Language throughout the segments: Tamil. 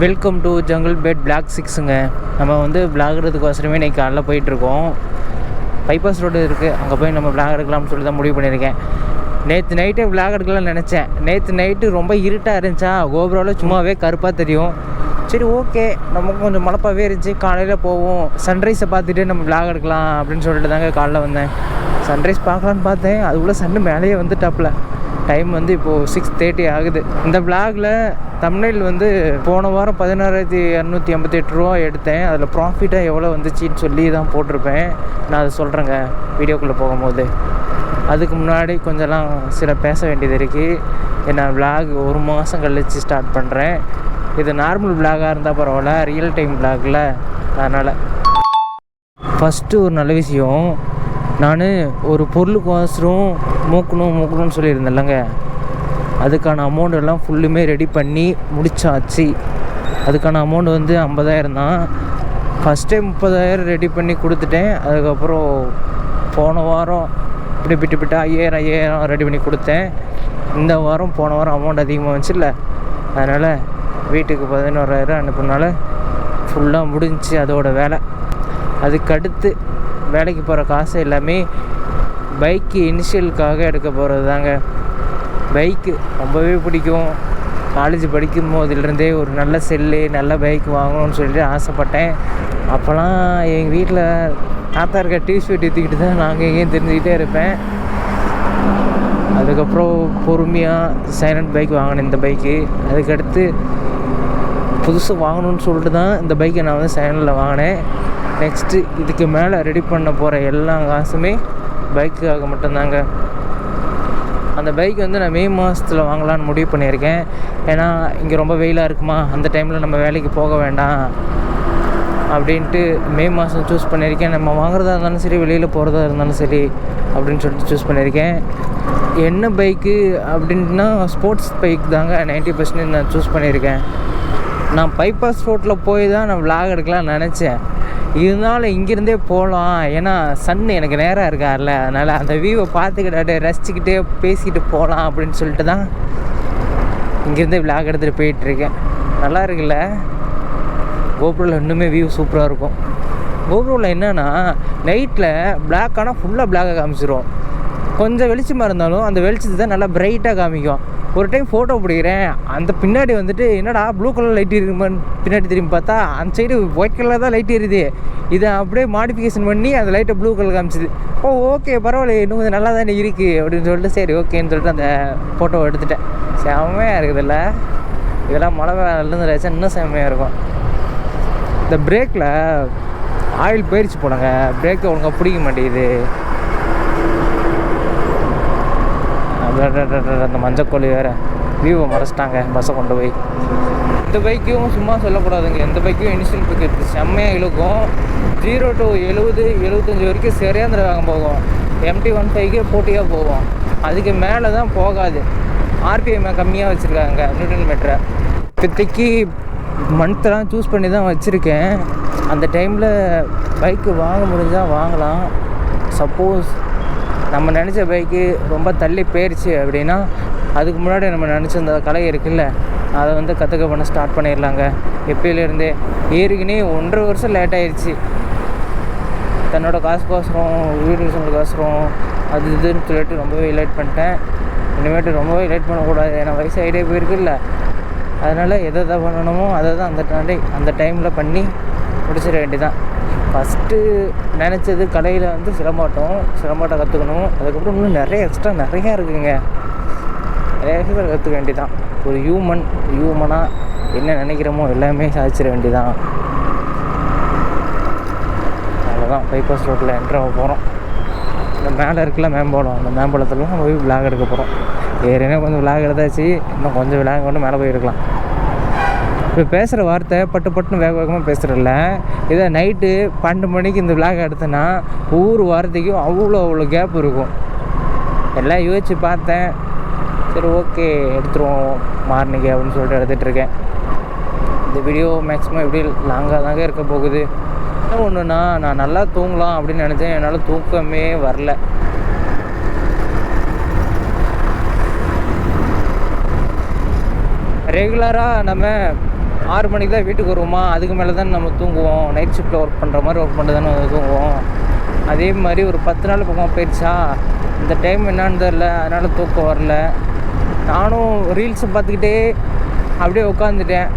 Welcome to jungle bet black சிக்ஸுங்க நம்ம வந்து விளாகிறதுக்கோசரமே இன்றைக்கி காலைல போயிட்டுருக்கோம். பைபாஸ் ரோடு இருக்குது அங்கே போய் நம்ம விளாக் எடுக்கலாம்னு சொல்லி தான் முடிவு பண்ணியிருக்கேன். நேற்று நைட்டே விளாக் எடுக்கலாம்னு நினச்சேன். நேற்று நைட்டு ரொம்ப இருட்டாக இருந்துச்சா? கோபுராவில் சும்மாவே கருப்பாக தெரியும். சரி ஓகே நமக்கு கொஞ்சம் மழப்பாகவே இருந்துச்சு. காலையில் போவோம். சன்ரைஸை பார்த்துட்டு நம்ம விளாக் எடுக்கலாம் அப்படின்னு சொல்லிட்டு தாங்க காலைல வந்தேன். சன்ரைஸ் பார்க்கலான்னு பார்த்தேன். அதுக்குள்ளே சன் மேலேயே வந்துட்டாப்புல. டைம் வந்து இப்போது சிக்ஸ் தேர்ட்டி ஆகுது. இந்த விளாகில் தமிழில் வந்து போன வாரம் பதினாறாயிரத்தி இரநூத்தி எண்பத்தெட்டு ரூபா எடுத்தேன். அதில் ப்ராஃபிட்டாக எவ்வளோ வந்துச்சின்னு சொல்லி தான் போட்டிருப்பேன். நான் அதை சொல்கிறேங்க வீடியோக்குள்ளே போகும்போது. அதுக்கு முன்னாடி கொஞ்சம்லாம் சில பேச வேண்டியது இருக்குது ஏன்னா விளாக் ஒரு மாதம் கழித்து ஸ்டார்ட் பண்ணுறேன் இது நார்மல் விளாகாக இருந்தால் பரவாயில்ல. ரியல் டைம் விளாகில் அதனால். ஃபஸ்ட்டு ஒரு நல்ல விஷயம். நான் ஒரு பொருளுக்கோசரம் மூக்கணும் மூக்கணும்னு சொல்லியிருந்தேன்லங்க. அதுக்கான அமௌண்ட் எல்லாம் ஃபுல்லுமே ரெடி பண்ணி முடிச்சாச்சு. அதுக்கான அமௌண்ட் வந்து ஐம்பதாயிரம் தான். ஃபஸ்ட்டே முப்பதாயிரம் ரெடி பண்ணி கொடுத்துட்டேன். அதுக்கப்புறம் போன வாரம் இப்படி பிட்டு பிட்டு ஐயாயிரம் ஐயாயிரம் ரெடி பண்ணி கொடுத்தேன். இந்த வாரம் போன வாரம் அமௌண்ட் அதிகமாக வந்துச்சுல்ல. அதனால் வீட்டுக்கு பதினோராயிரம் அனுப்புனால ஃபுல்லாக முடிஞ்சுச்சு அதோட வேலை. அதுக்கடுத்து வேலைக்கு போகிற காசு எல்லாமே பைக்கு இனிஷியலுக்காக எடுக்க போகிறது தாங்க பைக்கு ரொம்பவே பிடிக்கும். காலேஜ் படிக்கும் போதிலிருந்தே ஒரு நல்ல செல்லு நல்ல பைக் வாங்கணும்னு சொல்லிட்டு ஆசைப்பட்டேன். அப்போலாம் எங்கள் வீட்டில் தாத்தா இருக்க டிஷர்ட் எடுத்துக்கிட்டு தான் நாங்கள் எங்கேயும் தெரிஞ்சுக்கிட்டே இருப்பேன். அதுக்கப்புறம் பொறுமையாக சைலண்ட் பைக் வாங்கினேன் இந்த பைக்கு அதுக்கடுத்து புதுசாக வாங்கணும்னு சொல்லிட்டு தான் இந்த பைக்கை நான் வந்து சைலண்டில் வாங்கினேன். நெக்ஸ்ட்டு இதுக்கு மேலே ரெடி பண்ண போகிற எல்லா காசுமே பைக்குக்காக மட்டும்தாங்க. அந்த பைக் வந்து நான் மே மாதத்தில் வாங்கலான்னு முடிவு பண்ணியிருக்கேன். ஏன்னா இங்கே ரொம்ப வெயிலாக இருக்குமா? அந்த டைமில் நம்ம வேலைக்கு போக வேண்டாம். அப்படின்ட்டு மே மாதம் சூஸ் பண்ணியிருக்கேன். நம்ம வாங்குறதா இருந்தாலும் சரி வெளியில் போகிறதா இருந்தாலும் சரி அப்படின்னு சொல்லிட்டு சூஸ் பண்ணியிருக்கேன். என்ன பைக்கு அப்படின்னா ஸ்போர்ட்ஸ் பைக் தாங்க நைன்ட்டி பர்சன்டேஜ் நான் சூஸ் பண்ணியிருக்கேன். நான் பைபாஸ் ரோட்டில் போய் தான் நான் விளாக் எடுக்கலாம்னு நினச்சேன். இருந்தாலும் இங்கேருந்தே போகலாம் ஏன்னா சன் எனக்கு நேராக இருக்கார்ல. அதனால் அந்த வியூவை பார்த்துக்கிட்டு ரசிச்சுக்கிட்டே பேசிக்கிட்டு போகலாம் அப்படின்னு சொல்லிட்டு தான் இங்கேருந்தே விளாக் எடுத்துகிட்டு போயிட்டுருக்கேன். நல்லா இருக்குல்ல? கோபுரில் இன்னுமே வியூ சூப்பராக இருக்கும். கோபுரில் என்னென்னா நைட்டில் பிளாக் ஆனால் ஃபுல்லாக பிளாக்காக காமிச்சிரும். கொஞ்சம் வெளிச்சமாக இருந்தாலும் அந்த வெளிச்சத்தை தான் நல்லா பிரைட்டாக காமிக்கும். ஒரு டைம் ஃபோட்டோ பிடிக்கிறேன். அந்த பின்னாடி வந்துட்டு என்னடா ப்ளூ கலர் லைட் இருக்குமான்னு பின்னாடி திரும்பி பார்த்தா அந்த சைடு ஒயிட் கலர் தான் லைட் எரியுது இதை அப்படியே மாடிஃபிகேஷன் பண்ணி அந்த லைட்டை ப்ளூ கலர் காமிச்சிது. ஓ ஓகே பரவாயில்ல இன்னும் கொஞ்சம் நல்லா தானே இருக்குது அப்படின்னு சொல்லிட்டு சரி ஓகேன்னு சொல்லிட்டு அந்த ஃபோட்டோ எடுத்துட்டேன். செம்மையாக இருக்குதுல்ல இதெல்லாம் மழை வேலையிலேருந்து வச்சா இன்னும் செம்மையாக இருக்கும். இந்த பிரேக்கில் ஆயில் போயிடுச்சு போலங்க. பிரேக்கை ஒழுங்காக பிடிக்க மாட்டேங்குது. அந்த மஞ்சக்கோழி வேறு வியூவை மறைச்சிட்டாங்க பஸ்ஸை கொண்டு போய். இந்த பைக்கும் சும்மா சொல்லக்கூடாதுங்க. எந்த பைக்கும் இனிஷியல் பைக் இருக்குது செம்மையாக இழுக்கும். ஜீரோ டு எழுபது எழுபத்தஞ்சி வரைக்கும் சரியாக அந்த வேகம் போகும். எம்டி ஒன் ஃபைவ்க்கே போட்டியாக போகும். அதுக்கு மேலே தான் போகாது. ஆர்பிஎம் கம்மியாக வச்சுருக்காங்க நியூட்டன் மீட்டரை இப்போதைக்கு மந்த்லாம் சூஸ் பண்ணி தான் வச்சுருக்கேன். அந்த டைமில் பைக்கு வாங்க முடிஞ்சால் வாங்கலாம். சப்போஸ் நம்ம நினச்ச பைக்கு ரொம்ப தள்ளி போயிடுச்சு அப்படின்னா அதுக்கு முன்னாடி நம்ம நினச்சிருந்த கலை இருக்குல்ல அதை வந்து கற்றுக்க பண்ண ஸ்டார்ட் பண்ணிடலாங்க. எப்பயிலேருந்தே ஏற்கனவே ஒன்றரை வருஷம் லேட் ஆயிடுச்சு தன்னோட காசுக்கோசரம் வீடு விஷயங்களுக்கோசரம் அது இதுன்னு சொல்லிட்டு ரொம்பவே லேட் பண்ணிட்டேன். இனிமேட்டு ரொம்பவே லேட் பண்ணக்கூடாது ஏன்னா வயசு ஐடியா போயிருக்குல்ல. அதனால் எதை எதை பண்ணணுமோ அதை தான் அந்த டாண்டி அந்த டைமில் பண்ணி முடிச்சிட வேண்டியதான் ஃபஸ்ட்டு நினச்சது கடையில் வந்து சிலம்பாட்டம் சிலம்பாட்டம் கற்றுக்கணும் அதுக்கப்புறம் இன்னும் நிறைய எக்ஸ்ட்ரா நிறையா இருக்குங்க. நிறைய விஷயங்கள் கற்றுக்க வேண்டியதான் ஒரு ஹியூமன் ஹியூமனாக என்ன நினைக்கிறோமோ எல்லாமே சாதிச்சிட வேண்டியதான் அவ்வளோதான் பைபாஸ் ரோட்டில் என்ட்ரு போகிறோம் இந்த மேலே இருக்குல்ல மேம்பாலம் அந்த மேம்பாலத்துலலாம் போய் விளாக் எடுக்க போகிறோம் ஏற்கனவே கொஞ்சம் விளாக் எடுத்தாச்சு. இன்னும் கொஞ்சம் விளாக் கொண்டு மேலே போயிருக்கலாம். இப்போ பேசுகிற வார்த்தை பட்டு பட்டுன்னு வேக வேகமாக பேசுகிறல்ல இதை நைட்டு பன்னெண்டு மணிக்கு இந்த விளாக் எடுத்தேன்னா ஒவ்வொரு வாரத்துக்கும் அவ்வளோ அவ்வளோ கேப் இருக்கும். எல்லாம் யோசிச்சு பார்த்தேன். சரி ஓகே எடுத்துருவோம் மார்னிங் அப்படின்னு சொல்லிட்டு எடுத்துகிட்டு இருக்கேன். இந்த வீடியோ மேக்ஸிமம் எப்படி லாங்காக தாங்க இருக்க போகுது. என்ன ஒன்றுனா நான் நல்லா தூங்கலாம் அப்படின்னு நினச்சேன். என்னால் தூக்கமே வரல. ரெகுலராக நம்ம ஆறு மணிக்கு தான் வீட்டுக்கு வருவோமா? அதுக்கு மேலே தான் நம்ம தூங்குவோம். நைட் ஷிஃப்ட்டில் ஒர்க் பண்ணுற மாதிரி ஒர்க் பண்ணிட்டு தானே தூங்குவோம். அதே மாதிரி ஒரு பத்து நாள் பக்கம் போயிடுச்சா? இந்த டைம் என்னன்னு தெரில அதனால் தூக்கம் வரல. நானும் ரீல்ஸை பார்த்துக்கிட்டே அப்படியே உட்காந்துட்டேன்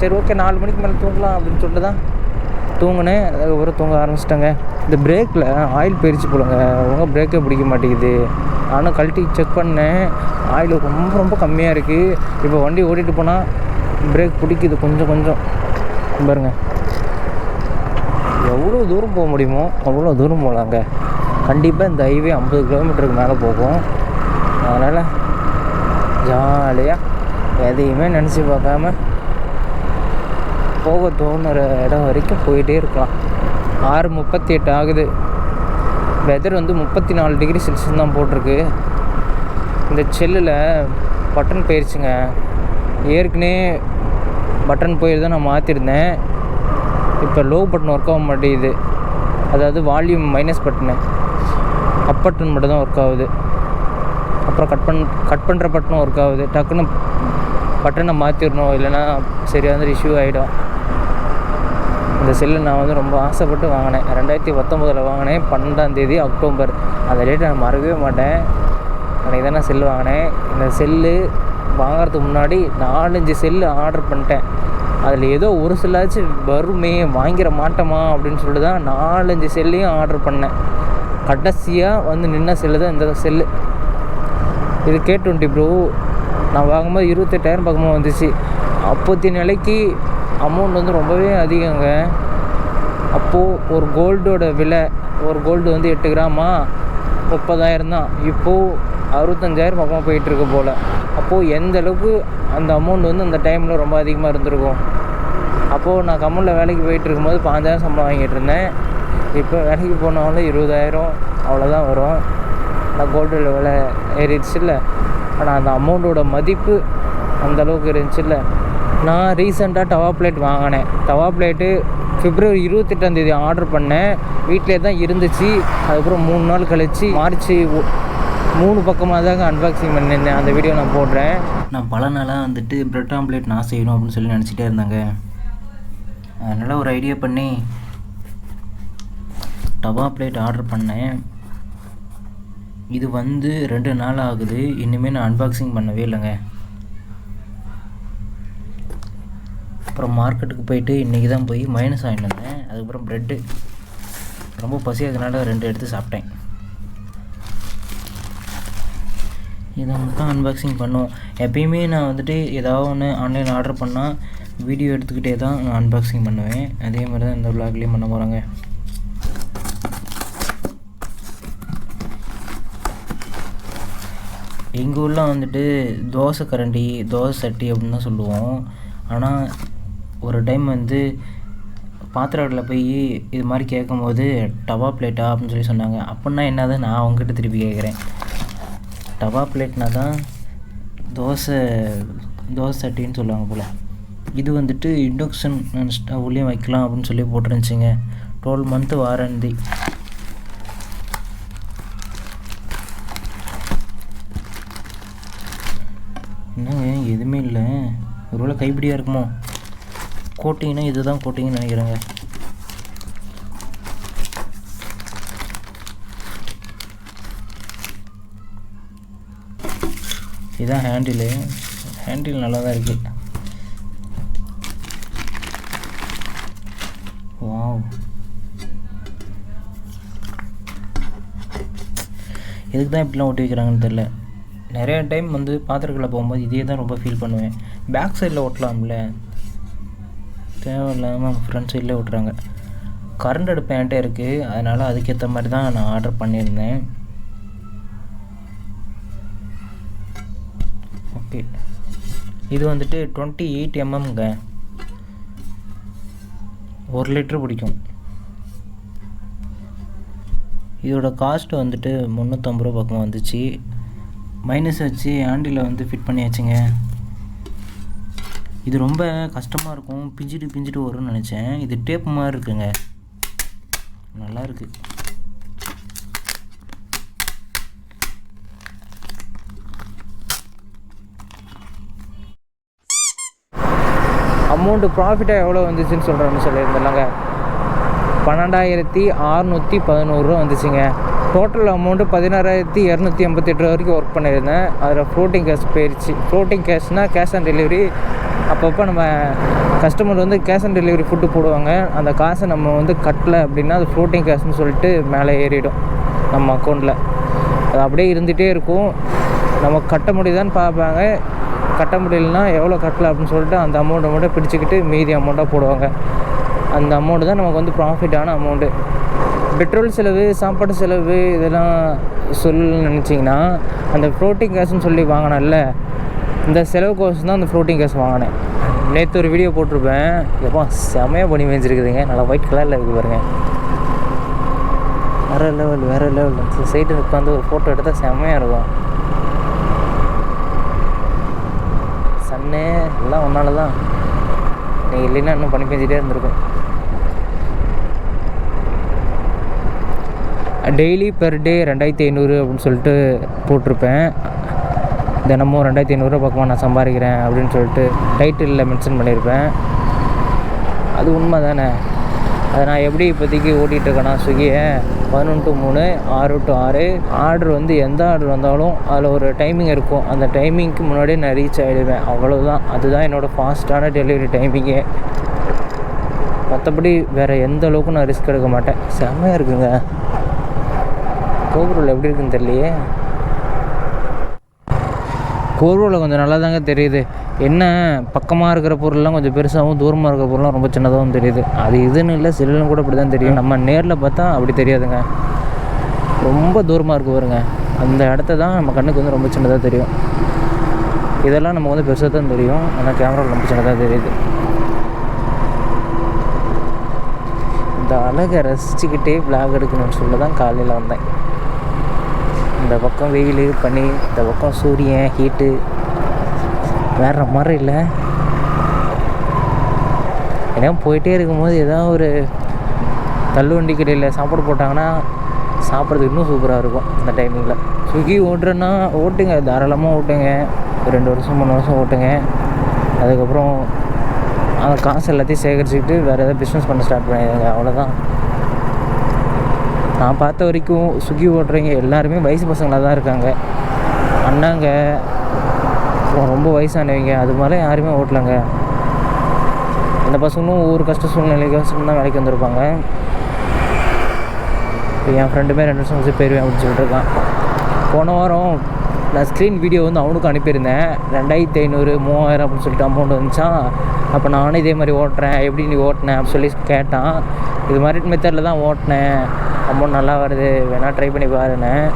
சரி ஓகே நாலு மணிக்கு மேலே தூங்கலாம் அப்படின்னு சொல்லிட்டு தான் தூங்கினேன் அதுக்கப்புறம் தூங்க ஆரம்பிச்சிட்டேங்க. இந்த பிரேக்கில் ஆயில் போயிடுச்சு போலங்க. ஒழுங்காக பிரேக்கே பிடிக்க மாட்டேங்குது. நானும் கழட்டி செக் பண்ணேன். ஆயில் ரொம்ப ரொம்ப கம்மியாக இருக்குது இப்போ வண்டி ஓட்டிகிட்டு போனால் பிரேக் பிடிக்குது கொஞ்சம் கொஞ்சம். பாருங்க. எவ்வளோ தூரம் போக முடியுமோ அவ்வளோ தூரம் போகலாங்க கண்டிப்பாக இந்த ஹைவே ஐம்பது கிலோமீட்டருக்கு மேலே போகும். அதனால் ஜாலியாக எதையுமே நினச்சி பார்க்காம போக தோணுற இடம் வரைக்கும் போயிட்டே இருக்கலாம். ஆறு முப்பத்தி எட்டு ஆகுது. வெதர் வந்து முப்பத்தி நாலு டிகிரி செல்சியஸ் தான் போட்டிருக்கு. இந்த செல்லில் பட்டன் போயிடுச்சுங்க ஏற்கனவே பட்டன் போயிட்டு தான் நான் மாற்றிருந்தேன் இப்போ லோ பட்டன் ஒர்க் ஆக மாட்டேங்குது. அதாவது volume minus button up button மட்டும் தான் ஒர்க் ஆகுது. அப்புறம் கட் பண் கட் பண்ணுற பட்டனும் ஒர்க் ஆகுது. டக்குன்னு பட்டனை மாற்றிடணும் இல்லைன்னா சரியான இஷ்யூ ஆகிடும் இந்த செல்லு நான் வந்து ரொம்ப ஆசைப்பட்டு வாங்கினேன். ரெண்டாயிரத்தி பத்தொம்போதில் வாங்கினேன். பன்னெண்டாம் தேதி அக்டோபர். அந்த டேட்டை நான் மறக்கவே மாட்டேன். அன்றைக்கி தான் நான் செல்லு வாங்கினேன். இந்த செல்லு வாங்குறதுக்கு முன்னாடி நாலஞ்சு செல்லு ஆர்டர் பண்ணிட்டேன். அதில் ஏதோ ஒரு செல்லாச்சும் வருமே வாங்கிட மாட்டோமா? அப்படின்னு சொல்லிட்டு தான் நாலஞ்சு செல்லையும் ஆர்டர் பண்ணேன். கடைசியாக வந்து நின்ன செல்லு தான் இந்த செல்லு இது கே டுவெண்ட்டி ப்ரோ நான் வாங்கும்போது இருபத்தெட்டாயிரம் பக்கமாக வந்துச்சு. அப்போத்தி நிலைக்கு அமௌண்ட் வந்து ரொம்பவே அதிகங்க. அப்போது ஒரு கோல்டோட விலை ஒரு கோல்டு வந்து எட்டு கிராமா? முப்பதாயிரம் தான். இப்போது அறுபத்தஞ்சாயிரம் பக்கமாக போயிட்டுருக்கு போல். அப்போது எந்த அளவுக்கு அந்த அமௌண்ட் வந்து அந்த டைமில் ரொம்ப அதிகமாக இருந்திருக்கும் அப்போது நான் கம்மலில் வேலைக்கு போயிட்டு இருக்கும்போது பாஞ்சாயிரம் சம்பளம் வாங்கிட்டு இருந்தேன். இப்போ வேலைக்கு போனாலும் இருபதாயிரம் அவ்வளோதான் வரும். ஆனால் கோல்டு விலை ஏறிடுச்சு இல்லை. ஆனால் அந்த அமௌண்ட்டோட மதிப்பு அந்தளவுக்கு இருந்துச்சு இருந்துச்சுல்ல நான் ரீசெண்டாக டவா பிளேட் வாங்கினேன். டவா பிளேட்டு பிப்ரவரி இருபத்தெட்டாந்தேதி ஆர்டர் பண்ணேன். வீட்டிலே தான் இருந்துச்சு. அதுக்கப்புறம் மூணு நாள் கழித்து மார்ச் மூணு பக்கமாக தாங்க அன்பாக்சிங் பண்ணியிருந்தேன் அந்த வீடியோ நான் போடுறேன். நான் பல நாளாக வந்துட்டு பிரெட் ஆம்லேட் நான் செய்யணும் அப்படின்னு சொல்லி நினச்சிட்டே இருந்தாங்க. அதனால் ஒரு ஐடியா பண்ணி டவா பிளேட் ஆர்டர் பண்ணேன். இது வந்து ரெண்டு நாள் ஆகுது. இனிமேல் நான் அன்பாக்சிங் பண்ணவே இல்லைங்க. அப்புறம் மார்க்கெட்டுக்கு போயிட்டு இன்றைக்கி தான் போய் மைனஸ் வாங்கிட்டு வந்தேன். அதுக்கப்புறம் ப்ரெட்டு ரொம்ப பசியாதனால ரெண்டு எடுத்து சாப்பிட்டேன். இதை மட்டும் அன்பாக்சிங் பண்ணுவோம். எப்பயுமே நான் வந்துட்டு ஏதாவது ஒன்று ஆன்லைன் ஆர்டர் பண்ணால் வீடியோ எடுத்துக்கிட்டே தான் நான் அன்பாக்சிங் பண்ணுவேன். அதே மாதிரி தான் இந்த விளாக்லேயும் பண்ண போகிறாங்க எங்கள் ஊரில் வந்துட்டு தோசை கரண்டி தோசை சட்டி அப்படின்னு தான் சொல்லுவோம். ஆனால் ஒரு டைம் வந்து பாத்திர கடையில் போய் இது மாதிரி கேட்கும்போது டவா பிளேட்டா அப்படின்னு சொல்லி சொன்னாங்க. அப்படின்னா என்னது நான் அவங்ககிட்ட திருப்பி கேட்குறேன். டவா பிளேட்னா தான் தோசை தோசை சட்டின்னு சொல்லுவாங்க போல். இது வந்துட்டு இண்டக்ஷன் ஸ்டவ்லேயும் வைக்கலாம் அப்படின்னு சொல்லி போட்டிருந்துச்சிங்க. டுவெல் மந்த்து வாரண்டி என்னங்க எதுவுமே இல்லை. ஒருவேளை கைப்பிடியாக இருக்குமோ? கோட்டிங்னா இதுதான் கோட்டிங்கன்னு நினைக்கிறேங்க. இதுதான் ஹேண்டிலு ஹேண்டில் நல்லா தான் இருக்குது வாவ் எதுக்கு தான் இப்படிலாம் ஒட்டி வைக்கிறாங்கன்னு தெரில நிறைய டைம் வந்து பாத்திரங்களில் போகும்போது இதே தான் ரொம்ப ஃபீல் பண்ணுவேன். பேக் சைடில் ஒட்டலாம்ல தேவையில்லாமல் ஃப்ரண்ட் சைடில் ஓட்டுறாங்க. கரண்ட் அடுப்பு என்கிட்ட இருக்குது அதனால் அதுக்கேற்ற மாதிரி தான் நான் ஆர்டர் பண்ணியிருந்தேன். இது வந்துட்டு டுவெண்ட்டி எயிட் எம்எம்ங்க ஒரு லிட்ரு பிடிக்கும். இதோட காஸ்ட் வந்துட்டு முந்நூற்றம்பது ரூபா பக்கம் வந்துச்சு. மைனஸ் வச்சு ஆண்டியில் வந்து ஃபிட் பண்ணியாச்சுங்க. இது ரொம்ப கஷ்டமாக இருக்கும். பிஞ்சிட்டு பிஞ்சிட்டு வரும்னு நினச்சேன். இது டேப் மாதிரி இருக்குங்க. நல்லா அமௌண்ட்டு ப்ராஃபிட்டாக எவ்வளோ வந்துச்சுன்னு சொல்கிறேன்னு சொல்லியிருந்தாங்க பன்னெண்டாயிரத்தி அறநூற்றி பதினோருவா வந்துச்சுங்க. டோட்டல் அமௌண்ட்டு பதினாறாயிரத்தி இரநூத்தி எண்பத்தெட்டு வரைக்கும் ஒர்க் பண்ணியிருந்தேன். அதில் ஃப்ளோட்டிங் கேஷ் போயிடுச்சு ஃப்ளோட்டிங் கேஷ்னால் கேஷ் ஆன் டெலிவரி அப்பப்போ நம்ம கஸ்டமர் வந்து கேஷ் ஆன் டெலிவரி ஃபுட்டு போடுவாங்க. அந்த காசை நம்ம வந்து கட்டலை அப்படின்னா அது ஃப்ளோட்டிங் கேஷ்னு சொல்லிட்டு மேலே ஏறிடும் நம்ம அக்கௌண்ட்டில் அது அப்படியே இருந்துகிட்டே இருக்கும். நம்ம கட்ட முடியுதான்னு பார்ப்பாங்க. கட்ட முடியலன்னா எவ்வளோ கட்டலை அப்படின்னு சொல்லிட்டு அந்த அமௌண்ட்டை மட்டும் பிடிச்சிக்கிட்டு மீதி அமௌண்ட்டாக போடுவாங்க. அந்த அமௌண்ட்டு தான் நமக்கு வந்து ப்ராஃபிட்டான அமௌண்ட்டு பெட்ரோல் செலவு சாப்பாடு செலவு இதெல்லாம் சொல்லணும்னு நினச்சிங்கன்னா அந்த ஃப்ளோட்டிங் கேஸ்ன்னு சொல்லி வாங்கினேன்ல இந்த செலவு கோர்ஸ் தான் அந்த ஃப்ளோட்டிங் கேஸ் வாங்கினேன். நேற்று ஒரு வீடியோ போட்டிருப்பேன். எப்போ செமையாக பண்ணி மேய்ஞ்சிருக்குதுங்க. நல்லா ஒயிட் கலரில் இருக்குது பாருங்க. வேறு லெவல் வேறு லெவல் சைட்டில் உட்காந்து ஒரு ஃபோட்டோ எடுத்தால் செம்மையாக இருக்கும். அண்ணே எல்லாம் ஒன்றால தான் நீ இல்லைன்னா இன்னும் பண்ணி பெஞ்சிட்டே இருந்திருக்கும். டெய்லி பெர் டே ரெண்டாயிரத்தி ஐநூறு அப்படின்னு சொல்லிட்டு போட்டிருப்பேன். தினமும் ரெண்டாயிரத்தி ஐநூறுரூவா பக்கமாக நான் சம்பாதிக்கிறேன் அப்படின்னு சொல்லிட்டு டைட்டிலில் மென்ஷன் பண்ணியிருப்பேன். அது உண்மை தானே அதை நான் எப்படி இப்போதைக்கு ஓட்டிகிட்டு இருக்கேன்னா ஸ்விக்கியை பதினொன்று டு மூணு ஆறு டு ஆறு. ஆர்டர் வந்து எந்த ஆர்டர் வந்தாலும் அதில் ஒரு டைமிங் இருக்கும். அந்த டைமிங்க்கு முன்னாடியே நான் ரீச் ஆகிடுவேன் அவ்வளோதான் அதுதான் என்னோடய ஃபாஸ்ட்டான டெலிவரி டைமிங்கே மற்றபடி வேறு எந்த அளவுக்கும் நான் ரிஸ்க் எடுக்க மாட்டேன். செம்மையாக இருக்குங்க. கோபுரில் எப்படி இருக்குன்னு தெரியலையே. கோர்வில் கொஞ்சம் நல்லா தாங்க தெரியுது. என்ன பக்கமாக இருக்கிற பொருள்லாம் கொஞ்சம் பெருசாகவும் தூரமாக இருக்கிற பொருள்லாம் ரொம்ப சின்னதாகவும் தெரியுது. அது இதுன்னு இல்லை சிலரும் கூட அப்படி தான் தெரியும். நம்ம நேரில் பார்த்தா அப்படி தெரியாதுங்க. ரொம்ப தூரமாக இருக்கு பாருங்க. அந்த இடத்த தான் நம்ம கண்ணுக்கு வந்து ரொம்ப சின்னதாக தெரியும். இதெல்லாம் நமக்கு வந்து பெருசாக தான் தெரியும். ஆனால் கேமராவில் ரொம்ப சின்னதாக தெரியுது. இந்த அழகை ரசிச்சுக்கிட்டே விளாக் எடுக்கணும்னு சொல்ல தான் காலையில் வந்தேன். இந்த பக்கம் வெயில் பனி இந்த பக்கம் சூரியன் ஹீட்டு வேற மாதிரி இல்லை. ஏன்னா போயிட்டே இருக்கும்போது ஏதாவது ஒரு தள்ளுவண்டி கடையில் சாப்பாடு போட்டாங்கன்னா சாப்பிட்றதுக்கு இன்னும் சூப்பராக இருக்கும் இந்த டைமிங்கில் ஸ்விக்கி ஓட்டுறேன்னா ஓட்டுங்க. தாராளமாக ஓட்டுங்க. ஒரு ரெண்டு வருஷம் மூணு வருஷம் ஓட்டுங்க. அதுக்கப்புறம் அந்த காசு எல்லாத்தையும் சேகரிச்சுக்கிட்டு வேறு எதாவது பிஸ்னஸ் பண்ண ஸ்டார்ட் பண்ணிடுங்க. அவ்வளோதான் நான் பார்த்த வரைக்கும் ஸ்விக்கி ஓட்டுறவங்க எல்லாருமே வயசு பசங்களாக தான் இருக்காங்க. அண்ணாங்க அப்புறம் ரொம்ப வயசானவங்க அது மாதிரி யாருமே ஓட்டலைங்க. அந்த பசங்களும் ஒவ்வொரு கஷ்ட சூழ்நிலைக்கோசரம் தான் வேலைக்கு வந்திருப்பாங்க. இப்போ என் ஃப்ரெண்டுமே ரெண்டு வருஷம் வச்சு போயிருவேன் அப்படின்னு சொல்லிட்டு இருக்கான் போன வாரம் நான் ஸ்க்ரீன் வீடியோ வந்து அவனுக்கும் அனுப்பியிருந்தேன். ரெண்டாயிரத்தி ஐநூறு மூவாயிரம் அப்படின்னு சொல்லிட்டு அமௌண்ட் வந்துச்சான் அப்போ நானும் இதே மாதிரி ஓட்டுறேன். எப்படி நீ ஓட்டினேன் அப்படின்னு சொல்லி கேட்டான். இது மாதிரி மெத்தடில் தான் ஓட்டினேன். அமௌண்ட் நல்லா வருது வேணால் ட்ரை பண்ணி பாருன்னேன்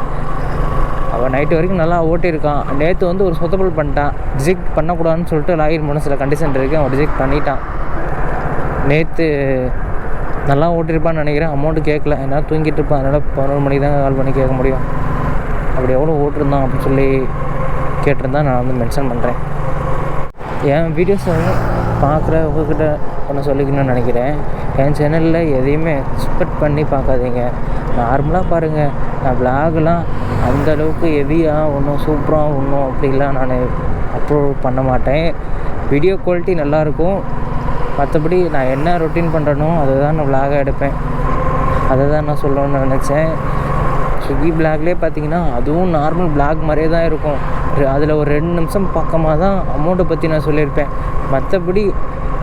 அவன் நைட்டு வரைக்கும் நல்லா ஓட்டியிருக்கான். நேற்று வந்து ஒரு சொத்தப்பல் பண்ணிட்டான். ரிஜெக்ட் பண்ணக்கூடாதுன்னு சொல்லிட்டு லாகின் பண்ண சில கண்டிஷன் இருக்குது அவன் ரிஜெக்ட் பண்ணிட்டான். நேற்று நல்லா ஓட்டியிருப்பான்னு நினைக்கிறேன். அமௌண்ட்டு கேட்கல ஏன்னா தூங்கிட்டு இருப்பான். அதனால் பதினோரு மணிக்கு தான் கால் பண்ணி கேட்க முடியும். அப்படி எவ்வளோ ஓட்டிருந்தான் அப்படின்னு சொல்லி கேட்டிருந்தா நான் வந்து மென்ஷன் பண்ணுறேன் என் வீடியோஸ் பார்க்குறவங்கக்கிட்ட ஒன்று சொல்லிக்கணும்னு நினைக்கிறேன். என் சேனலில் எதையுமே எக்ஸ்பெக்ட் பண்ணி பார்க்காதீங்க. நார்மலாக பாருங்கள் நான் விலாகெலாம் அந்தளவுக்கு ஹெவியாக ஒன்றும் சூப்பராக ஒன்றும் அப்படிலாம் நான் அப்லோட் பண்ண மாட்டேன். வீடியோ குவாலிட்டி நல்லாயிருக்கும். மற்றபடி நான் என்ன ரொட்டீன் பண்ணுறனோ அதை தான் நான் விலாகாக எடுப்பேன். அதை தான் நான் சொல்லணும்னு நினச்சேன். ஸ்விக்கி பிளாக்லேயே பார்த்தீங்கன்னா அதுவும் நார்மல் பிளாக் மாதிரியே தான் இருக்கும். அதில் ஒரு ரெண்டு நிமிஷம் பக்கமாக தான் அமௌண்ட்டை பற்றி நான் சொல்லியிருப்பேன். மற்றபடி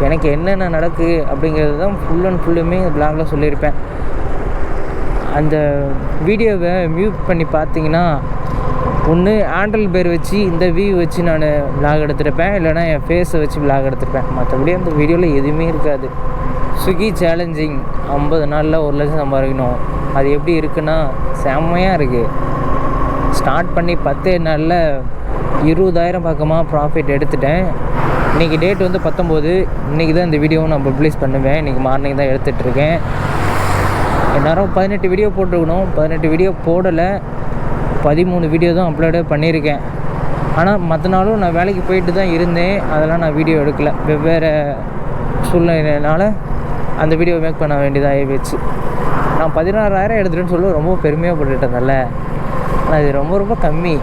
எனக்கு என்னென்ன நடக்குது அப்படிங்கிறது தான் ஃபுல் அண்ட் ஃபுல்லுமே பிளாகில் சொல்லியிருப்பேன். அந்த வீடியோவை மியூட் பண்ணி பார்த்தீங்கன்னா ஒன்று ஆண்ட்ராய்டு பேர் வச்சு இந்த வியூ வச்சு நான் விளாக் எடுத்திருப்பேன். இல்லைனா என் ஃபேஸை வச்சு விளாக் எடுத்திருப்பேன். மற்றபடி அந்த வீடியோவில் எதுவுமே இருக்காது. ஸ்விக்கி சேலஞ்சிங் ஐம்பது நாளில் ஒரு லட்சம் சம்பாதிக்கணும். அது எப்படி இருக்குன்னா செம்மையாக இருக்குது ஸ்டார்ட் பண்ணி பத்தே நாளில் இருபதாயிரம் பக்கமாக ப்ராஃபிட் எடுத்துட்டேன். இன்றைக்கி டேட் வந்து பத்தொம்போது. இன்றைக்கி தான் இந்த வீடியோவை நான் பப்ளிஷ் பண்ணுவேன். இன்றைக்கி மார்னிங் தான் எடுத்துகிட்ருக்கேன் எல்லோரும் பதினெட்டு வீடியோ போட்டிருக்கணும். பதினெட்டு வீடியோ போடலை. பதிமூணு வீடியோ தான் அப்லோடே பண்ணியிருக்கேன். ஆனால் மற்ற நாளும் நான் வேலைக்கு போயிட்டு தான் இருந்தேன். அதெல்லாம் நான் வீடியோ எடுக்கலை. வெவ்வேறு சூழ்நிலையினால அந்த வீடியோ மேக் பண்ண வேண்டியதாக ஆகிடுச்சு நான் பதினாறாயிரம் எடுத்துட்டேன்னு சொல்லி ரொம்ப பெருமையாக போட்டுட்டேன்ல ஆனால் இது ரொம்ப ரொம்ப கம்மி.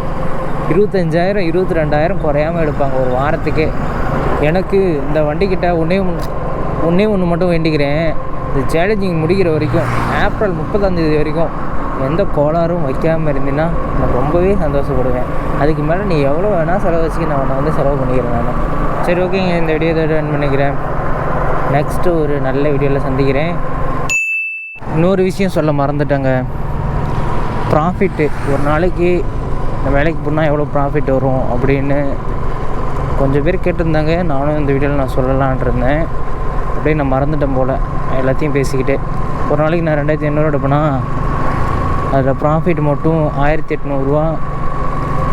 இருபத்தஞ்சாயிரம் இருபத்தி ரெண்டாயிரம் குறையாமல் எடுப்பாங்க ஒரு வாரத்துக்கே. எனக்கு இந்த வண்டிக்கிட்ட ஒன்றே ஒன்று ஒன்றே ஒன்று மட்டும் வேண்டிக்கிறேன். இந்த சேலஞ்சிங் முடிக்கிற வரைக்கும் ஏப்ரல் முப்பதாந்தேதி வரைக்கும் எந்த கோளாறும் வைக்காமல் இருந்தீங்கன்னா நான் ரொம்பவே சந்தோஷப்படுவேன். அதுக்கு மேலே நீ எவ்வளோ வேணால் செலவு வச்சுக்கி நான் உன்னை வந்து செலவு பண்ணிக்கிறேன் நான். சரி ஓகேங்க. இந்த வீடியோ இதோட பண்ணிக்கிறேன். நெக்ஸ்ட்டு ஒரு நல்ல வீடியோவில் சந்திக்கிறேன். இன்னொரு விஷயம் சொல்ல மறந்துட்டேங்க. ப்ராஃபிட்டு ஒரு நாளைக்கு இந்த வேலைக்கு போனால் எவ்வளோ ப்ராஃபிட் வரும் அப்படின்னு கொஞ்சம் பேர் கேட்டிருந்தாங்க. நானும் இந்த வீடியோவில் நான் சொல்லலான் இருந்தேன். அப்படியே நான் மறந்துட்டேன் போல். எல்லாத்தையும் பேசிக்கிட்டே. ஒரு நாளைக்கு நான் ரெண்டாயிரத்தி எண்ணூறு எடுப்பேன்னா அதில் ப்ராஃபிட் மட்டும் ஆயிரத்தி எட்நூறுரூவா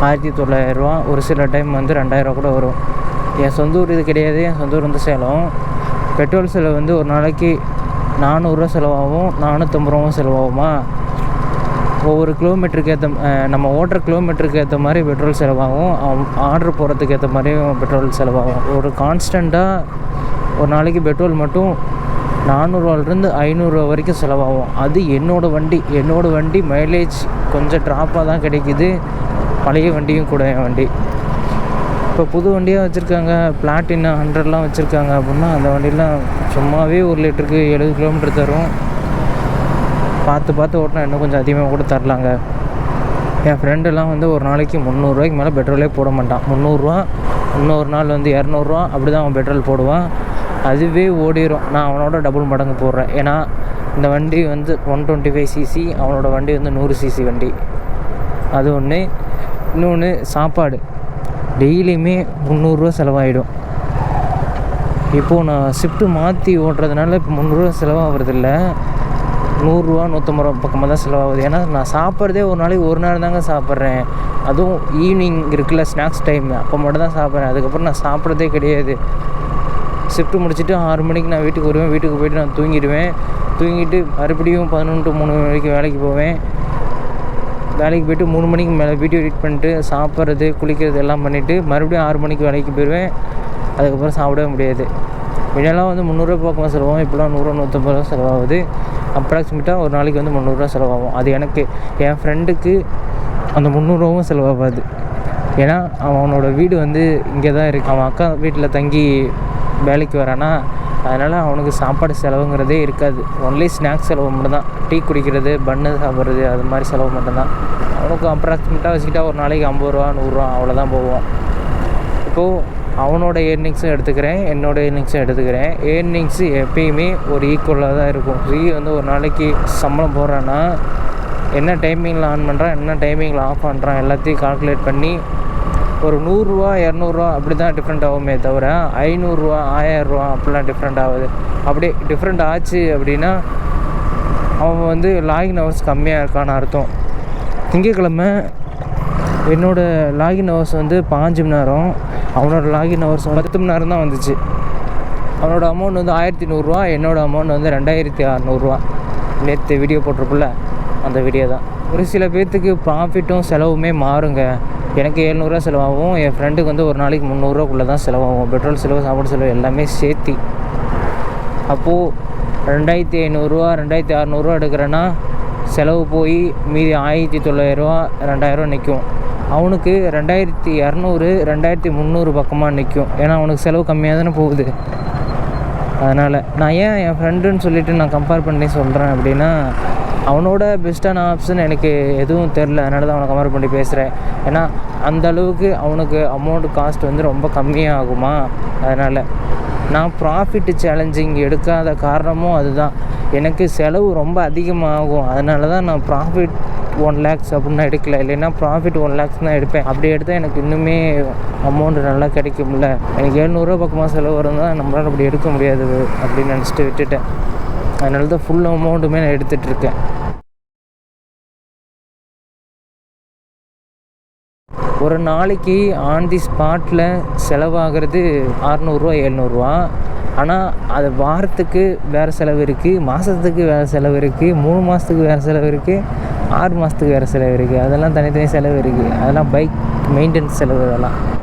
ஆயிரத்தி தொள்ளாயிரரூவா ஒரு சில டைம் வந்து ரெண்டாயிரரூவா கூட வரும். என் சொந்த ஊர் இது கிடையாது. என் சொந்த ஊர் வந்து சேலம். பெட்ரோல் செலவு வந்து ஒரு நாளைக்கு நானூறுரூவா செலவாகும். நானூற்றம்பது ரூபாவும் செலவாகுமா? ஒவ்வொரு கிலோமீட்டருக்கு ஏற்ற நம்ம ஓட்டுற கிலோமீட்டருக்கு ஏற்ற மாதிரி பெட்ரோல் செலவாகும். ஆர்டர் போகிறதுக்கு ஏற்ற மாதிரியும் பெட்ரோல் செலவாகும். ஒரு கான்ஸ்டண்ட்டாக ஒரு நாளைக்கு பெட்ரோல் மட்டும் நானூறுவாலேருந்து ஐநூறுரூவா வரைக்கும் செலவாகும். அது என்னோடய வண்டி என்னோடய வண்டி மைலேஜ் கொஞ்சம் ட்ராப்பாக தான் கிடைக்குது. பழைய வண்டியும் கூட என் வண்டி. இப்போ புது வண்டியாக வச்சுருக்காங்க பிளாட்டினா ஹண்ட்ரட்லாம் வச்சுருக்காங்க அப்படின்னா அந்த வண்டிலாம் சும்மாவே ஒரு லிட்டருக்கு எழுபது கிலோமீட்டர் தரும். பார்த்து பார்த்து ஓட்டினா இன்னும் கொஞ்சம் அதிகமாக கூட தரலாங்க. என் ஃப்ரெண்டெல்லாம் வந்து ஒரு நாளைக்கு முந்நூறுரூவாய்க்கு மேலே பெட்ரோலே போட மாட்டான். முந்நூறுரூவா இன்னொரு நாள் வந்து இரநூறுவா அப்படி தான் அவன் பெட்ரோல் போடுவான். அதுவே ஓடிடும் நான் அவனோட டபுள் மடங்கு போடுறேன். ஏன்னா இந்த வண்டி வந்து ஒன் டுவெண்ட்டி ஃபைவ் சிசி அவனோட வண்டி வந்து நூறு சிசி வண்டி. அது ஒன்று இன்னொன்று சாப்பாடு. டெய்லியுமே முந்நூறுரூவா செலவாகிடும் இப்போது நான் ஷிஃப்ட்டு மாற்றி ஓட்டுறதுனால இப்போ முந்நூறுரூவா செலவாகிறதில்ல. நூறுரூவா நூற்றம்பது ரூபா பக்கமாக தான் செலவாகுது. ஏன்னா நான் சாப்பிட்றதே ஒரு நாளைக்கு ஒரு நேரம் தாங்க சாப்பிட்றேன். அதுவும் ஈவினிங் இருக்குல்ல ஸ்நாக்ஸ் டைம் அப்போ மட்டும் தான் சாப்பிட்றேன். அதுக்கப்புறம் நான் சாப்பிட்றதே கிடையாது. ஷிஃப்ட்டு முடிச்சுட்டு ஆறு மணிக்கு நான் வீட்டுக்கு வருவேன். வீட்டுக்கு போயிட்டு நான் தூங்கிடுவேன். தூங்கிட்டு மறுபடியும் பதினொன்று to மூணு மணிக்கு வேலைக்கு போவேன். வேலைக்கு போயிட்டு மூணு மணிக்கு மேலே வீடியோ எடிட் பண்ணிட்டு சாப்பிட்றது குளிக்கிறது எல்லாம் பண்ணிவிட்டு மறுபடியும் ஆறு மணிக்கு வேலைக்கு போயிடுவேன். அதுக்கப்புறம் சாப்பிடவே முடியாது. முன்னெல்லாம் வந்து முந்நூறுரூவா பக்கமாக செலவாகும். இப்போலாம் நூறுரூவா நூற்றம்பது ரூபா செலவாகுது. அப்ராக்சிமேட்டாக ஒரு நாளைக்கு வந்து முந்நூறுரூவா செலவாகும். அது எனக்கு என் ஃப்ரெண்டுக்கு அந்த முந்நூறுரூவாவும் செலவாகாது. ஏன்னா அவனோட வீடு வந்து இங்கே தான் இருக்குது அவன் அக்கா வீட்டில் தங்கி வேலைக்கு வரானா அதனால் அவனுக்கு சாப்பாடு செலவுங்கிறதே இருக்காது. ஒன்லி ஸ்நாக்ஸ் செலவு மட்டும்தான். டீ குடிக்கிறது பன்னு சாப்பிட்றது அது மாதிரி செலவு மட்டும்தான். அவனுக்கு அப்ராக்சிமேட்டாக வச்சுக்கிட்டா ஒரு நாளைக்கு ஐம்பது ரூபா நூறுரூவா அவ்வளோதான் போவோம் இப்போது அவனோட ஏர்னிங்ஸும் எடுத்துக்கிறேன் என்னோட ஏர்னிங்ஸும் எடுத்துக்கிறேன். ஏர்னிங்ஸு எப்பயுமே ஒரு ஈக்குவலாக தான் இருக்கும். ஃப்ரீ வந்து ஒரு நாளைக்கு சம்பளம் போடுறேன்னா என்ன டைமிங்கில் ஆன் பண்ணுறான் என்ன டைமிங்கில் ஆஃப் பண்ணுறான் எல்லாத்தையும் கால்குலேட் பண்ணி ஒரு நூறுரூவா இரநூறுவா அப்படி தான் டிஃப்ரெண்ட் ஆகுமே தவிர ஐநூறுரூவா ஆயிரரூவா அப்படிலாம் டிஃப்ரெண்ட் ஆகுது. அப்படியே டிஃப்ரெண்ட் ஆச்சு அப்படின்னா அவன் வந்து லாகின் ஹவர்ஸ் கம்மியாக இருக்கான்னு அர்த்தம். திங்கக்கிழமை என்னோடய லாகின் ஹவர்ஸ் வந்து பாஞ்சு மணி நேரம். அவனோட லாகின் ஹவர்ஸ் பத்து மணி நேரம் தான் வந்துச்சு. அவனோட அமௌண்ட் வந்து ஆயிரத்தி நூறுரூவா என்னோடய அமௌண்ட் வந்து ரெண்டாயிரத்தி அறநூறுவா நேற்று வீடியோ போட்டிருப்பில்ல அந்த வீடியோ தான். ஒரு சில பேர்த்துக்கு ப்ராஃபிட்டும் செலவுமே மாறுங்க. எனக்கு எழுநூறுவா செலவாகும் என் ஃப்ரெண்டுக்கு வந்து ஒரு நாளைக்கு முந்நூறுரூவாக்குள்ளே தான் செலவாகும். பெட்ரோல் செலவு சாப்பாடு செலவு எல்லாமே சேர்த்தி. அப்போது ரெண்டாயிரத்தி ஐநூறுரூவா ரெண்டாயிரத்தி அறநூறுவா எடுக்கிறேன்னா செலவு போய் மீதி ஆயிரத்தி தொள்ளாயிரரூவா ரெண்டாயிரம் நிற்கும் அவனுக்கு ரெண்டாயிரத்தி இரநூறு ரெண்டாயிரத்தி முந்நூறு பக்கமாக நிற்கும் ஏன்னா அவனுக்கு செலவு கம்மியாக தானே போகுது. அதனால் நான் ஏன் என் ஃப்ரெண்டுன்னு சொல்லிட்டு நான் கம்பேர் பண்ணி சொல்கிறேன் அப்படின்னா அவனோட பெஸ்ட்டான ஆப்ஷன் எனக்கு எதுவும் தெரில அதனால தான் அவனை கம்பேர் பண்ணி பேசுகிறேன் ஏன்னா அந்த அளவுக்கு அவனுக்கு அமௌண்ட் காஸ்ட் வந்து ரொம்ப கம்மியாக ஆகுமா அதனால் நான் ப்ராஃபிட் சேலஞ்சிங் எடுக்காத காரணமும் அதுதான். எனக்கு செலவு ரொம்ப அதிகமாகும். அதனால தான் நான் ப்ராஃபிட் ஒன் லேக்ஸ் அப்படின்னு எடுக்கல. இல்லைன்னா ப்ராஃபிட் ஒன் லேக்ஸ் தான் எடுப்பேன். அப்படி எடுத்தால் எனக்கு இன்னுமே அமௌண்ட் நல்லா கிடைக்கும்ல. எனக்கு எழுநூறுரூவா பக்கமாக செலவு வரும் தான் நம்மளால் அப்படி எடுக்க முடியாது அப்படின்னு நினச்சிட்டு விட்டுட்டேன். அதனால தான் ஃபுல் அமௌண்ட்டுமே நான் எடுத்துகிட்டு இருக்கேன். ஒரு நாளைக்கு ஆன் தி ஸ்பாட்டில் செலவாகிறது அறநூறுவா எழுநூறுவா ஆனால் அது வாரத்துக்கு வேறு செலவு இருக்குது மாதத்துக்கு வேறு செலவு இருக்குது மூணு மாதத்துக்கு வேறு செலவு இருக்குது ஆறு மாதத்துக்கு வேறு செலவு இருக்குது அதெல்லாம் தனித்தனி செலவு இருக்குது அதெல்லாம் பைக் மெயின்டெனன்ஸ் செலவு அதெல்லாம்